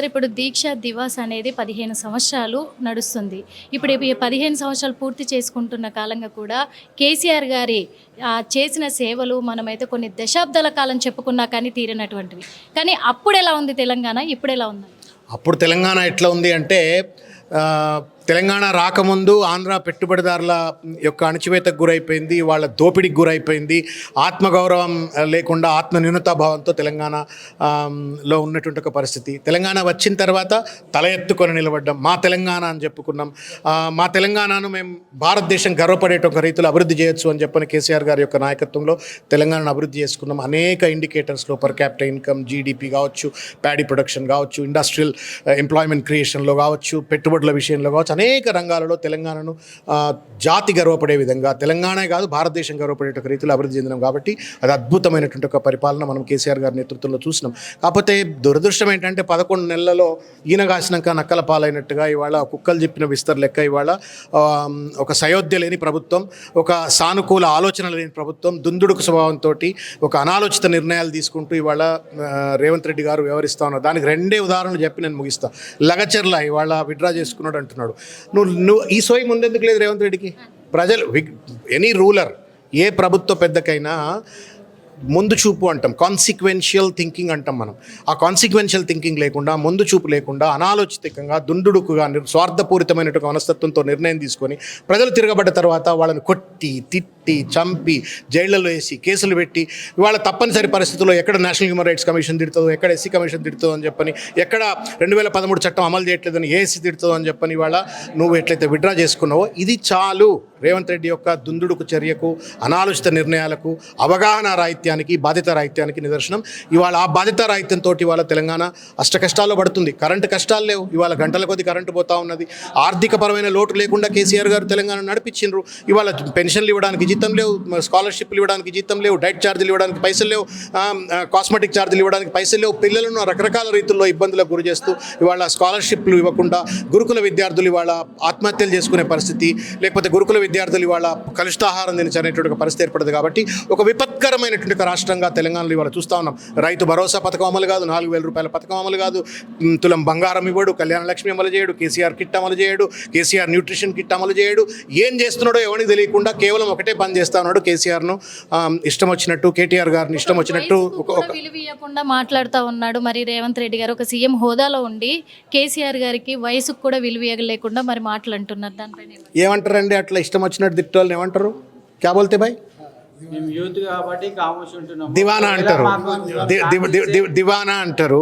Sir ఇప్పుడు దీక్ష దివాస్ అనేది పదిహేను సంవత్సరాలు నడుస్తుంది. ఇప్పుడు పదిహేను సంవత్సరాలు పూర్తి చేసుకుంటున్న కాలంగా కూడా కేసీఆర్ గారి చేసిన సేవలు మనమైతే కొన్ని దశాబ్దాల కాలం చెప్పుకున్నా కానీ తీరినటువంటివి. కానీ అప్పుడు ఎలా ఉంది తెలంగాణ? ఇప్పుడు ఎలా ఉంది? అప్పుడు తెలంగాణ ఎట్లా ఉంది అంటే తెలంగాణ రాకముందు ఆంధ్ర పెట్టుబడిదారుల యొక్క అణచివేతకు గురైపోయింది వాళ్ళ దోపిడికి గురైపోయింది. ఆత్మగౌరవం లేకుండా ఆత్మ న్యూనతాభావంతో తెలంగాణ లో ఉన్నటువంటి ఒక పరిస్థితి. తెలంగాణ వచ్చిన తర్వాత తల ఎత్తుకొని నిలబడ్డం మా తెలంగాణ అని చెప్పుకున్నాం. మా తెలంగాణను మేము భారతదేశం గర్వపడేట ఒక రీతిలో అభివృద్ధి చేయొచ్చు అని చెప్పని కేసీఆర్ గారి యొక్క నాయకత్వంలో తెలంగాణను అభివృద్ధి చేసుకున్నాం. అనేక ఇండికేటర్స్లో పర్ క్యాపిటల్ ఇన్కమ్ జీడిపి కావచ్చు ప్యాడీ ప్రొడక్షన్ కావచ్చు ఇండస్ట్రియల్ ఎంప్లాయ్మెంట్ క్రియేషన్లో కావచ్చు పెట్టుబడుల విషయంలో కావచ్చు అనేక రంగాలలో తెలంగాణను జాతి గర్వపడే విధంగా తెలంగాణ కాదు భారతదేశం గర్వపడే ఒక రీతిలో అభివృద్ధి చెందినాం కాబట్టి అది అద్భుతమైనటువంటి ఒక పరిపాలన మనం కేసీఆర్ గారి నేతృత్వంలో చూసినాం. కాకపోతే దురదృష్టం ఏంటంటే పదకొండు నెలలలో ఈయన కాసినాక నక్కల పాలైనట్టుగా ఇవాళ కుక్కలు చెప్పిన విస్తర లెక్క ఇవాళ ఒక సయోధ్య లేని ప్రభుత్వం ఒక సానుకూల ఆలోచన లేని ప్రభుత్వం దుందుడుకు స్వభావంతో ఒక అనాలోచిత నిర్ణయాలు తీసుకుంటూ ఇవాళ రేవంత్ రెడ్డి గారు వ్యవహరిస్తా ఉన్నారు. దానికి రెండే ఉదాహరణలు చెప్పి నేను ముగిస్తా. లగచర్ల ఇవాళ విడ్రా చేసుకున్నాడు అంటున్నాడు. నువ్వు నువ్వు ఈ సోయి ముందెందుకు లేదు రేవంత్ రెడ్డికి? ప్రజలు ఎనీ రూలర్ ఏ ప్రభుత్వ పెద్దకైనా ముందు చూపు అంటాం. కాన్సిక్వెన్షియల్ థింకింగ్ అంటాం మనం. ఆ కాన్సిక్వెన్షియల్ థింకింగ్ లేకుండా ముందు చూపు లేకుండా అనాలోచితంగా దుండుడుకుగా స్వార్థపూరితమైనటువంటి మనస్తత్వంతో నిర్ణయం తీసుకొని ప్రజలు తిరగబడ్డ తర్వాత వాళ్ళని కొట్టి తిట్టి చంపి జైళ్ళలో వేసి కేసులు పెట్టి ఇవాళ తప్పనిసరి పరిస్థితుల్లో ఎక్కడ నేషనల్ హ్యూమన్ రైట్స్ కమిషన్ తిడుతుందో ఎక్కడ ఎస్సీ కమిషన్ తిడుతుందో అని చెప్పని ఎక్కడ రెండు వేల పదమూడు చట్టం అమలు చేయట్లేదని ఏసీ తిడుతుందో అని చెప్పని ఇవాళ నువ్వు ఎట్లయితే విడ్రా చేసుకున్నావో ఇది చాలు. రేవంత్ రెడ్డి యొక్క దుందుడుకు చర్యకు అనాలోచిత నిర్ణయాలకు అవగాహన రాహిత్యానికి బాధిత రాహిత్యానికి నిదర్శనం. ఇవాళ ఆ బాధిత రాహిత్యంతో ఇవాళ తెలంగాణ అష్ట కష్టాల్లో పడుతుంది. కరెంటు కష్టాలు లేవు. ఇవాళ గంటల కొద్ది కరెంటు పోతా ఉన్నది. ఆర్థికపరమైన లోటు లేకుండా కేసీఆర్ గారు తెలంగాణ నడిపించిండ్రు. ఇవాళ పెన్షన్లు ఇవ్వడానికి జీతం లేవు. స్కాలర్షిప్లు ఇవ్వడానికి జీతం లేవు. డైట్ ఛార్జీలు ఇవ్వడానికి పైసలు లేవు. కాస్మెటిక్ ఛార్జీలు ఇవ్వడానికి పైసలు లేవు. పిల్లలను రకరకాల రీతుల్లో ఇబ్బందులకు గురి చేస్తూ ఇవాళ స్కాలర్షిప్లు ఇవ్వకుండా గురుకుల విద్యార్థులు ఇవాళ ఆత్మహత్యలు చేసుకునే పరిస్థితి లేకపోతే గురుకుల విద్యార్థులు ఇవాళ కలుషితాహారం తినచనేటువంటి పరిస్థితి ఏర్పడదు కాబట్టి ఒక విపత్కరమైనటువంటి రాష్ట్రంగా తెలంగాణలో ఇవాళ చూస్తా ఉన్నాం. రైతు భరోసా పథకం అమలు కాదు నాలుగు వేల రూపాయల పథకం అమలు కాదు. తులం బంగారం ఇవ్వడు కళ్యాణ లక్ష్మి అమలు చేయడు కేసీఆర్ కిట్ అమలు చేయడు కేసీఆర్ న్యూట్రిషన్ కిట్ అమలు చేయడు. ఏం చేస్తున్నాడో ఎవరికి తెలియకుండా కేవలం ఒకటే పని చేస్తా ఉన్నాడు కేసీఆర్ను. ఇష్టం వచ్చినట్టు కేటీఆర్ గారిని ఇష్టం వచ్చినట్టు విలువ మాట్లాడుతూ ఉన్నాడు మరి రేవంత్ రెడ్డి గారు. ఒక సీఎం హోదాలో ఉండి కేసీఆర్ గారికి వయసుకు కూడా విలువ ఇవ్వలేకుండా మరి మాటలు అంటున్నారు. దానిపైన ఏమంటారు? ఏమంటారండి? అట్లా ఇష్టం వచ్చినట్టు తిట్టాలని ఏమంటారు? క్యా బోల్తే బాయ్ దివానా అంటారు. దివానా అంటారు.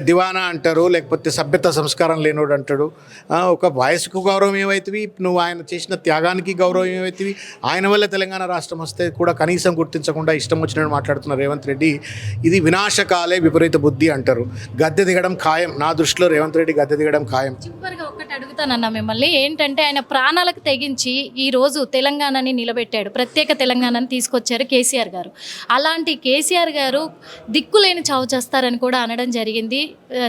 దివానా అంటారు లేకపోతే సభ్యత సంస్కారం లేనోడు అంటాడు. ఆ, ఒక వయసుకు గౌరవం ఏమైతివి నువ్వు ఆయన చేసిన త్యాగానికి గౌరవం ఏమైతివి ఆయన వల్ల తెలంగాణ రాష్ట్రం వస్తే కూడా కనీసం గుర్తించకుండా ఇష్టం వచ్చినట్టు మాట్లాడుతున్న రేవంత్ రెడ్డి ఇది వినాశకాలే విపరీత బుద్ధి అంటారు. గద్దె దిగడం ఖాయం. నా దృష్టిలో రేవంత్ రెడ్డి గద్దె దిగడం ఖాయం. చివరిగా ఒక్కటి అడుగుతానన్న మిమ్మల్ని. ఏంటంటే ఆయన ప్రాణాలకు తెగించి ఈ రోజు తెలంగాణని నిలబెట్టాడు. ప్రత్యేక తెలంగాణని తీసుకొచ్చారు కేసీఆర్ గారు. అలాంటి కేసీఆర్ గారు దిక్కులేని చావు చేస్తారని కూడా అనడం జరిగింది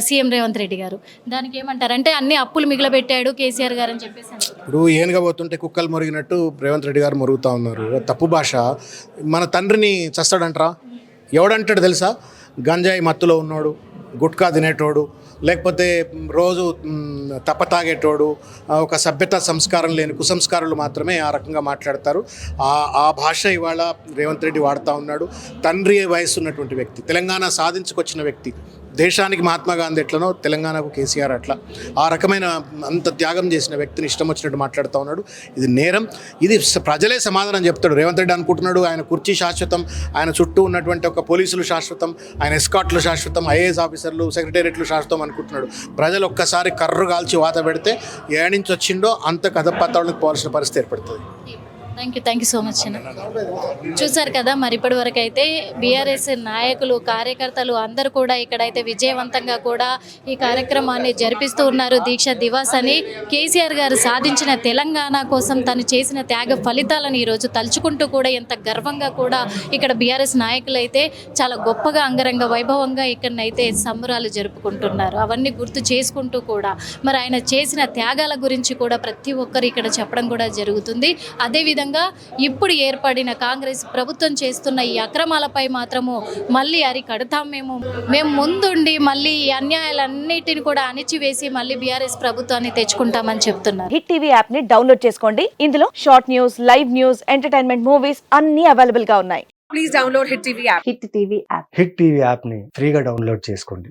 సీఎం రేవంత్ రెడ్డి గారు. దానికి ఏమంటారు? అంటే అన్ని అప్పులు మిగిలబెట్టాడు కేసీఆర్ గారు అని చెప్పేసి ఇప్పుడు ఏనుగా పోతుంటే కుక్కలు మురిగినట్టు రేవంత్ రెడ్డి గారు మురుగుతూ ఉన్నారు. తప్పు భాష. మన తండ్రిని చస్తాడంటరా? ఎవడంటాడు తెలుసా? గంజాయి మత్తులో ఉన్నోడు గుట్కా తినేటోడు లేకపోతే రోజు మ్, తప్ప తాగేటోడు ఒక సభ్యత సంస్కారం లేని కుసంస్కారాలు మాత్రమే ఆ రకంగా మాట్లాడతారు. ఆ ఆ భాష ఇవాళ రేవంత్ రెడ్డి వాడుతూ ఉన్నాడు. తండ్రి వయసు ఉన్నటువంటి వ్యక్తి తెలంగాణ సాధించుకొచ్చిన వ్యక్తి దేశానికి మహాత్మా గాంధీ ఎట్లనో తెలంగాణకు కేసీఆర్ అట్లా. ఆ రకమైన అంత త్యాగం చేసిన వ్యక్తిని ఇష్టం వచ్చినట్టు మాట్లాడుతూ ఉన్నాడు. ఇది నేరం. ఇది ప్రజలే సమాధానం చెప్తాడు. రేవంత్ రెడ్డి అనుకుంటున్నాడు ఆయన కుర్చీ శాశ్వతం ఆయన చుట్టూ ఉన్నటువంటి ఒక పోలీసులు శాశ్వతం ఆయన ఎస్కాట్లు శాశ్వతం ఐఏఎస్ ఆఫీసర్లు సెక్రటేరియట్లు శాశ్వతం అనుకుంటున్నాడు. ప్రజలు ఒక్కసారి కర్రు కాల్చి వాత పెడితే ఏ నుంచి వచ్చిండో అంత కథ పత్రాలకు పోవాల్సిన పరిస్థితి ఏర్పడుతుంది. Thank you thank you so much అన్న చూసారు కదా మరి ఇప్పటి వరకు అయితే బీఆర్ఎస్ నాయకులు కార్యకర్తలు అందరూ కూడా ఇక్కడైతే విజయవంతంగా కూడా ఈ కార్యక్రమాన్ని జరిపిస్తూ ఉన్నారు. దీక్ష దివాస్ అని కేసీఆర్ గారు సాధించిన తెలంగాణ కోసం తను చేసిన త్యాగ ఫలితాలను ఈరోజు తలుచుకుంటూ కూడా ఎంత గర్వంగా కూడా ఇక్కడ బీఆర్ఎస్ నాయకులు అయితే చాలా గొప్పగా అంగరంగ వైభవంగా ఇక్కడనైతే సంబరాలు జరుపుకుంటున్నారు. అవన్నీ గుర్తు చేసుకుంటూ కూడా మరి ఆయన చేసిన త్యాగాల గురించి కూడా ప్రతి ఒక్కరు ఇక్కడ చెప్పడం కూడా జరుగుతుంది. అదేవిధంగా అదేవిధంగా ఇప్పుడు ఏర్పడిన కాంగ్రెస్ ప్రభుత్వం చేస్తున్న ఈ అక్రమాలపై మాత్రము మళ్ళీ అరికడతాం మేము. మేము ముందుండి మళ్ళీ ఈ అన్యాయాలన్నిటిని కూడా అణిచివేసి మళ్ళీ బీఆర్ఎస్ ప్రభుత్వాన్ని తెచ్చుకుంటామని చెప్తున్నారు. హిట్ టీవీ యాప్ని డౌన్లోడ్ చేసుకోండి. ఇందులో short news live news entertainment movies అన్ని అవైలబుల్గా ఉన్నాయి. Please download Hit TV app. Hit TV app hit TV యాప్ని ఫ్రీగా డౌన్లోడ్ చేసుకోండి.